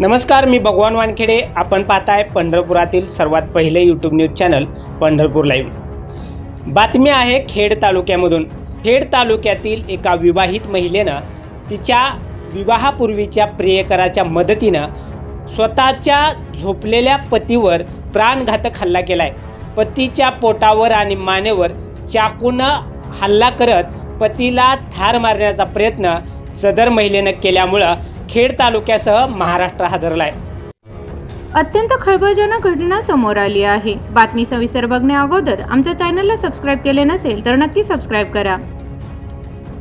नमस्कार मी भगवान वानखेडे. आपण पाहताय पंढरपुरातील सर्वात पहिले YouTube news channel Pandharpur live बातमी आहे खेड तालुक्यामधून. खेड तालुक्यातील एका विवाहित महिलेनं तिच्या विवाहापूर्वीच्या प्रियकराच्या मदतीनं स्वतःच्या झोपलेल्या पतीवर प्राणघातक हल्ला केलाय. पतीच्या पोटावर आणि मानेवर चाकूनं हल्ला करत पतीला ठार मारण्याचा प्रयत्न सदर महिलेनं केल्यामुळं खेड तालुक्यासह महाराष्ट्र हादरलाय. अत्यंत खळबळजनक घटना समोर आली आहे. बातमी सविस्तर बघण्या अगोदर आमच्या चॅनलला सबस्क्राईब केले नसेल तर नक्की सबस्क्राईब करा.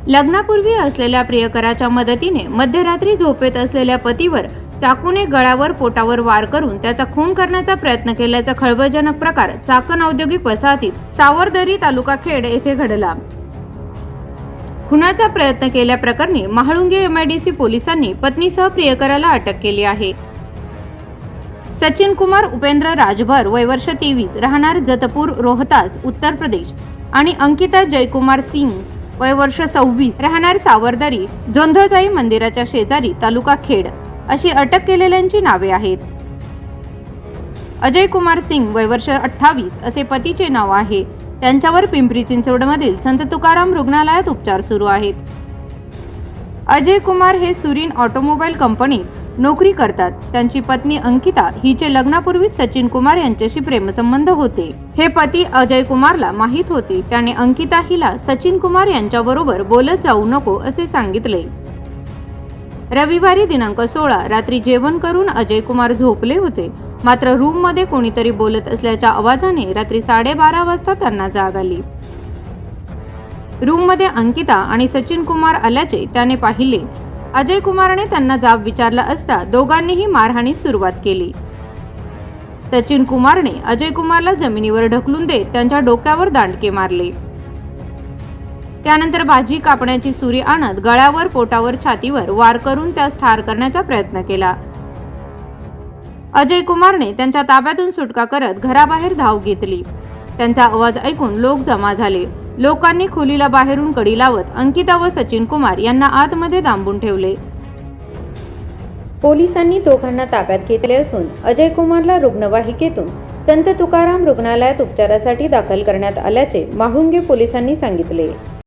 लग्नापूर्वी असलेल्या प्रियकराच्या मदतीने मध्यरात्री झोपेत असलेल्या पतीवर चाकूने गळ्यावर पोटावर वार करून त्याचा खून करण्याचा प्रयत्न केल्याचा खळबळजनक प्रकार चाकण औद्योगिक वसाहतीत सावरदरी तालुका खेड येथे घडला. खुनाचा प्रयत्न केल्याप्रकरणी महाळुंगे एमआयडीसी पोलिसांनी पत्नीसह प्रियकराला अटक केली आहे. सचिन कुमार उपेंद्र राजभर वयवर्ष तेवीस राहणार जतपूर रोहतास उत्तर प्रदेश. आणि अंकिता जयकुमार सिंग वयवर्ष सव्वीस राहणार सावरदरी जोंधजाई मंदिराच्या शेजारी तालुका खेड. अशी अटक केलेल्यांची नावे आहेत. अजय कुमार सिंग वयवर्ष अठ्ठावीस असे पतीचे नाव आहे. त्यांच्यावर पिंपरी चिंचवडमधील संत तुकाराम रुग्णालयात उपचार सुरू आहेत. अजय कुमार हे सुरीन ऑटोमोबाईल कंपनीत नोकरी करतात. त्यांची पत्नी अंकिता हिचे लग्नापूर्वीच सचिन कुमार यांच्याशी प्रेमसंबंध होते. हे पती अजय कुमारला माहीत होते. त्याने अंकिता हिला सचिन कुमार यांच्याबरोबर बोलत जाऊ नको असे सांगितले. रविवारी दिनांक सोळा रात्री जेवण करून अजय कुमार झोपले होते. मात्र रूममध्ये कोणीतरी बोलत असल्याच्या आवाजाने रात्री साडेबारा वाजता त्यांना जाग आली. रूममध्ये अंकिता आणि सचिन कुमार आल्याचे त्याने पाहिले. अजय कुमारने त्यांना जाब विचारला असता दोघांनीही मारहाणीस सुरुवात केली. सचिन कुमारने अजय कुमारला जमिनीवर ढकलून देत त्यांच्या डोक्यावर दांडके मारले. त्यानंतर भाजी कापण्याची सुरी आणत गळ्यावर पोटावर छातीवर वार करून त्यास ठार करण्याचा प्रयत्न केला. अजय कुमारने त्यांच्या ताब्यातून सुटका करत घराबाहेर धाव घेतली. त्यांचा आवाज ऐकून लोक जमा झाले. लोकांनी खोलीला बाहेरून कडी लावत अंकिता व सचिन कुमार यांना आतमध्ये दांबून ठेवले. पोलिसांनी दोघांना ताब्यात घेतले असून अजय कुमारला रुग्णवाहिकेतून संत तुकाराम रुग्णालयात उपचारासाठी दाखल करण्यात आल्याचे माहुंगे पोलिसांनी सांगितले.